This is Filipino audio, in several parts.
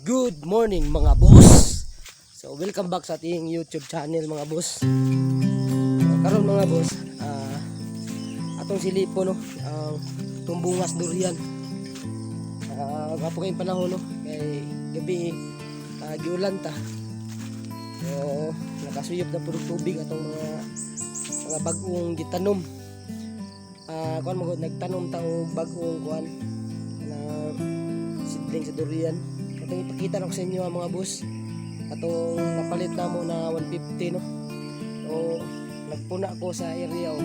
Good morning mga boss. So welcome back sa ating YouTube channel mga boss. Uh, karon mga boss, ah atong silipo no, ang tumbungas durian. Uh, kayong panahon no, kay gabi uh, giulan ta. So nakasuyop na puro tubig atong mga mga bagong gitanom. Ah kuan mo nagtanom ta og bagong kuan na sidling sa durian. Itong ipakita lang sa inyo mga boss. Atong napalit na mo na 150 no. So nagpuna ko sa area o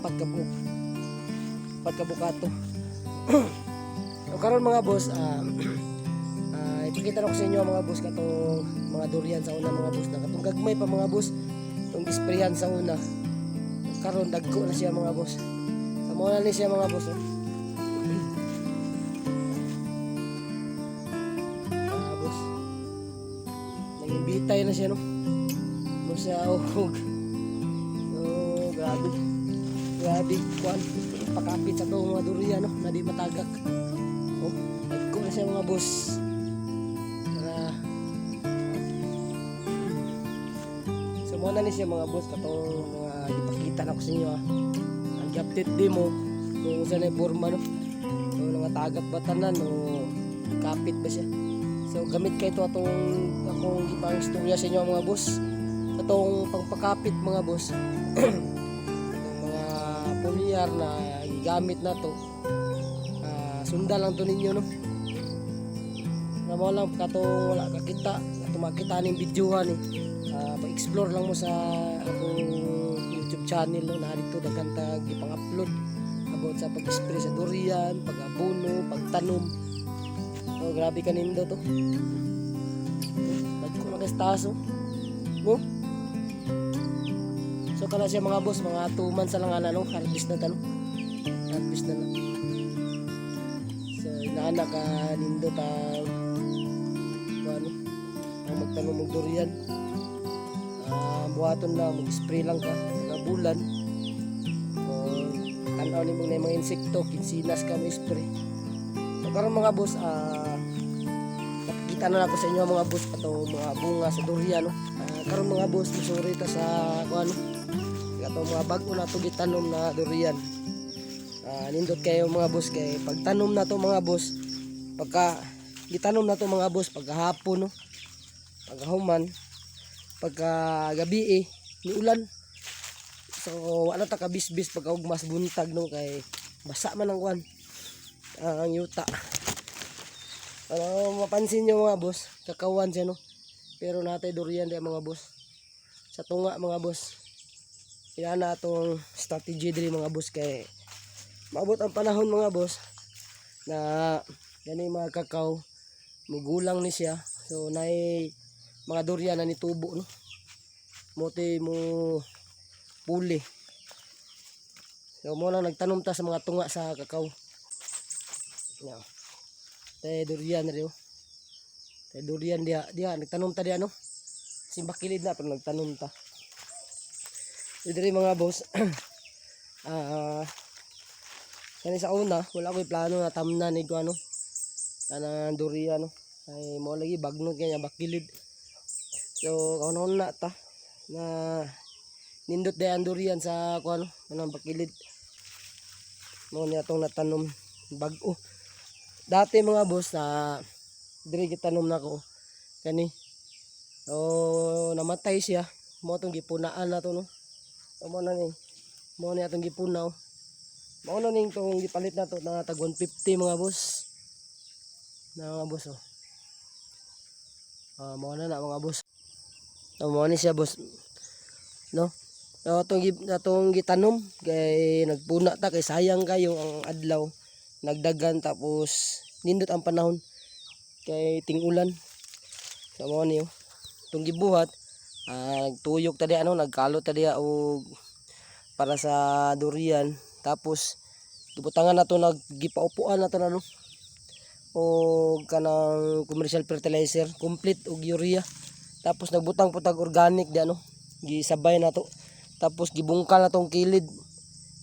pagkabuk pagkabukato. so karon mga boss, ah ah, ipakita lang ko sa inyo mga boss katong mga durian sa una mga boss na katong gagmay pa mga boss. Itong isprayan sa una. Karon dagko na siya mga boss. Sa mo na ni siya mga boss. Oh. Nangimbitay na siya, no? Siya, oh. Grabe. Grabe, kuan. Pakapit sa to mga durian, no? Na di matagak. Oh, nagko na siya mga boss. Para, So, muna ni siya mga boss. Katong mga ipakita na ko sa inyo, ah. Ang update di mo. Kung saan ay forma, no? Kung mga tagak ba tanan, o kapit ba siya. So gamit kay ito atong akong ipang istorya sa inyo mga boss. Atong pangpakapit mga boss. Itong mga pulyar na gigamit na to. Ah, sundan lang to ninyo no. Na mo lang katong wala kakita, katong makita ning videohan eh. Ah, pa-explore lang mo sa akong YouTube channel no na dito daghan tag ipang-upload about sa pag-spray sa durian, pag-abono, pagtanom. Oh, grabe ka nindo to. Dagko na kas taso. Mo? So kana siya mga boss, mga 2 months na lang ana no, harvest na tano. Harvest na lang. So inaana ka nindo ta ano? Ang magtanong mong durian. Ah, buhaton lang, mag-spray lang ka na bulan. Oh, tanaw ni mo na yung mga insekto, kinsinas ka mo spray. So mga boss, ah nakikita na ako sa inyo mga boss atong mga bunga sa durian no. Ah, karon mga boss, musuri ta sa kung ano. Atong mga bag-o na to gitanom na durian. Ah, nindot kayo mga boss kay pagtanom na to mga boss, pagka gitanom na to mga boss pagkahapon no. Pagkahuman, pagka gabi eh, ni ulan. So wala ta kabisbis pagka ugmas buntag no kay basa man ang kwan ang yuta. Ano mapansin nyo mga boss, kakawan siya no. Pero natay durian di mga boss. Sa tunga mga boss. Yan na atong strategy diri mga boss kay maabot ang panahon mga boss na gani mga kakao mugulang ni siya. So nay mga durian na nitubo no. Mote mo puli. So mo lang nagtanom ta sa mga tunga sa kakao. Yeah. Tay durian rin. Tay durian dia dia nagtanom ta dia no. Simbakilid na pero nagtanom ta. Dito rin mga boss. Ah kani sa una wala ko plano na tamna ni ano. Kana durian no. Ay mo lagi bagno kanya bakilid. So kaunon na ta na nindot dayan durian sa kuano kanang bakilid. Mo ni atong natanom bag-o dati mga boss na diri gitanom na ko. Kani. Oh namatay siya. Mo tong gipunaan na to no? So, mo na ni mo ni atong gipunaw. Mo na ning tong gipalit na to na tag 150 mga boss. Na mga boss oh. Ah mo na na mga boss. So, mo ni siya boss. No? So, atong, atong gitanom kay nagpuna ta kay sayang kayo ang adlaw. Nagdagan tapos nindot ang panahon. Kay tingulan sa mo niyo. Tung gibuhat ah, nagtuyok tadi ano nagkalot tadi og para sa durian. Tapos gibutangan nato nagipaupuan nato na no? Og kanang commercial fertilizer complete og urea. Tapos nagbutang putag organic di ano gisabay nato. Tapos gibungkal na tong kilid.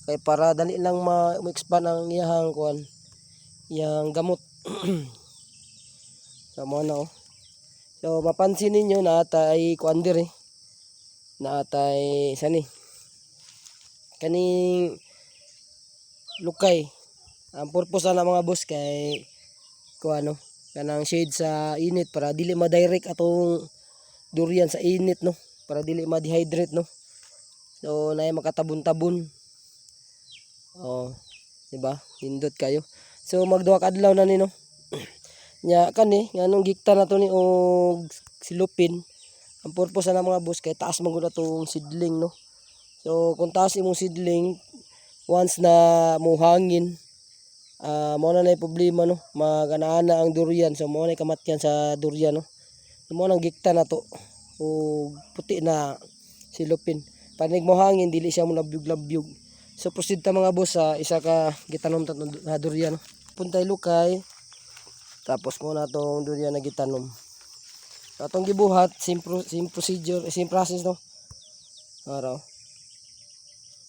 Kay para dali lang ma- ma-expand ang iyahang kuan yang gamot So mo na oh. So mapansin ninyo na atay kuan diri. Na atay sani. Kaning lukay. Ang purpose na mga boss kay kuano kanang shade sa init para dili ma-direct atong durian sa init no para dili ma-dehydrate no. So naay makatabon-tabon. Oh, di ba? Hindot kayo. So magduha adlaw na ni no. Nya kani nganong gikta na to ni og silupin. Ang purpose na mga boss kay taas man gud atong seedling no. So kung taas imong seedling once na muhangin ah mo na na problema no maganaana ang durian so mo na kamatyan sa durian no mo nang gikta na to o puti na silupin panig mo hangin dili siya mo labyog-labyog so proceed ta mga boss sa isa ka gitanom ta na durian no puntay lukay tapos mo na tong durian na gitanom atong gibuhat same, pro, same procedure same process no araw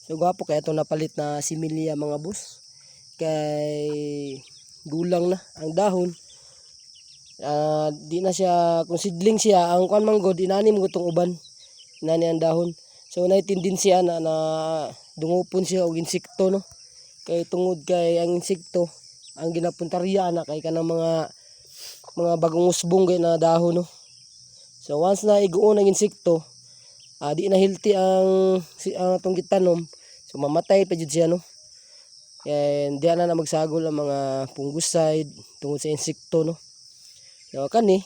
So gwapo kaya ito napalit na similya mga boss. Kay gulang na ang dahon. Ah, di na siya kung sidling siya ang kwan man god inanim ko tong uban. Inani ang dahon. So na tendency na na dungupon siya og insekto no. Kay tungod kay ang insekto ang ginapuntarya na kay kanang mga mga bagong usbong kay na dahon no. So once na iguon ang insekto, ah, di na healthy ang si ang atong gitanom. So mamatay pa jud siya no? And di na na magsagol ang mga fungicide tungod sa insekto no? So kani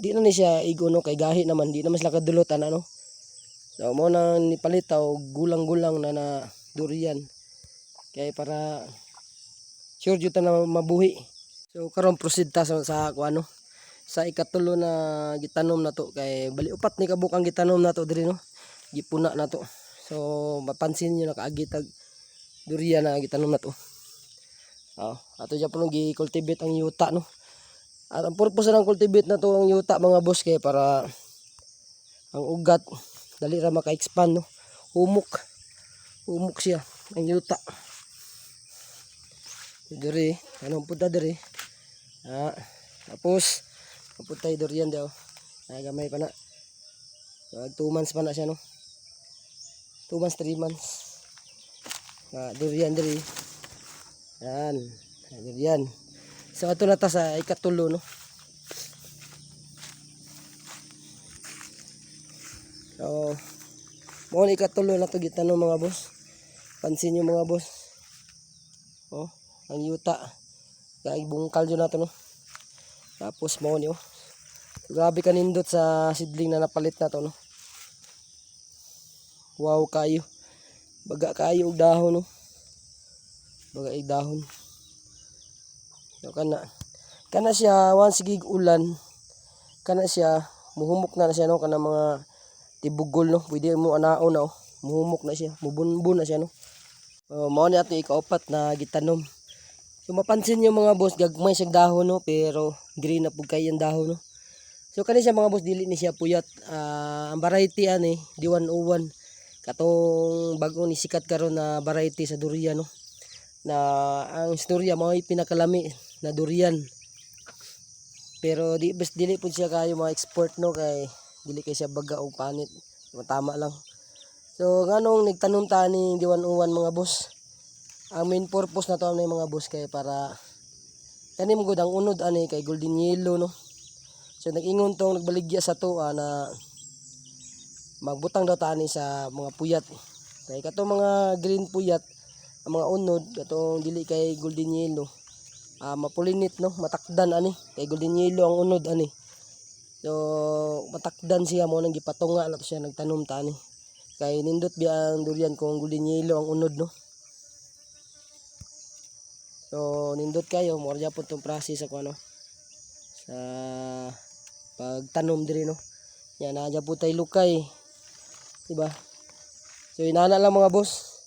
di na ni siya igo no? Kay gahi naman di naman sila kadulot ana no? So mo na nipalit og gulang-gulang na na durian. Kay para sure jud na mabuhi. So karon proceed ta sa, sa kung ano sa ikatulo na gitanom na to kay bali upat ni kabuk ang gitanom na to diri no? Gipuna na to. So mapansin niyo nakaagitag durian na gitanom na to. Oh ato po nung gi-cultivate ang yuta no? At ang purpose ng cultivate na to ang yuta mga boss kay para ang ugat dali ra maka-expand no? Humok. Humok siya ang yuta diri anong punta diri ah tapos Kaputay durian daw. Ay gamay pa na. Mag 2 months pa na siya no. 2 months, 3 months. Ah, durian diri. Yan. Durian. So ato na ta sa ikatulo no. So mo ikatulo na to gitanom mga boss. Pansin niyo mga boss. Oh, ang yuta. Kaya bungkal yun nato no. Tapos mo niyo. Grabe ka nindot sa sidling na napalit na to no. Wow kayo. Baga kayo og dahon no. Baga og dahon. So kana kana siya once gig ulan kana siya muhumok na na siya no kana mga tibugol no. Pwede mo anaon no. Muhumok na siya. Mubunbun na siya no. Uh, mao ni ato ikaapat na gitanom. So mapansin niyo mga boss gagmay siyang dahon no pero green na pug kay ang dahon no. So kani siya mga boss dili ni siya puyat. Ah, ang variety ani di 101 katong bagong ni sikat karon na variety sa durian no. Na ang istorya mao pinakalami na durian. Pero di bes dili pud siya kayo mga export no kay dili kay siya baga og panit. Tama lang. So nganong nagtanom ta ni di 101 mga boss ang main purpose na to ng mga boss kay para kanim gud ang unod ani kay golden yellow no? So nag-ingon tong nagbaligya sa to ah, na magbutang daw tani sa mga puyat. Kay kato mga green puyat ang mga unod katong dili kay golden yellow ah, mapulinit no? Matakdan ani kay golden yellow ang unod ani so matakdan siya mo nang gipatunga na to siya nagtanom tani kay nindot biya ang durian kung golden yellow ang unod no So nindot kayo mo po tong process ako ano sa pagtanom diri no. Yan na po tay lukay. Diba? So inana lang mga boss.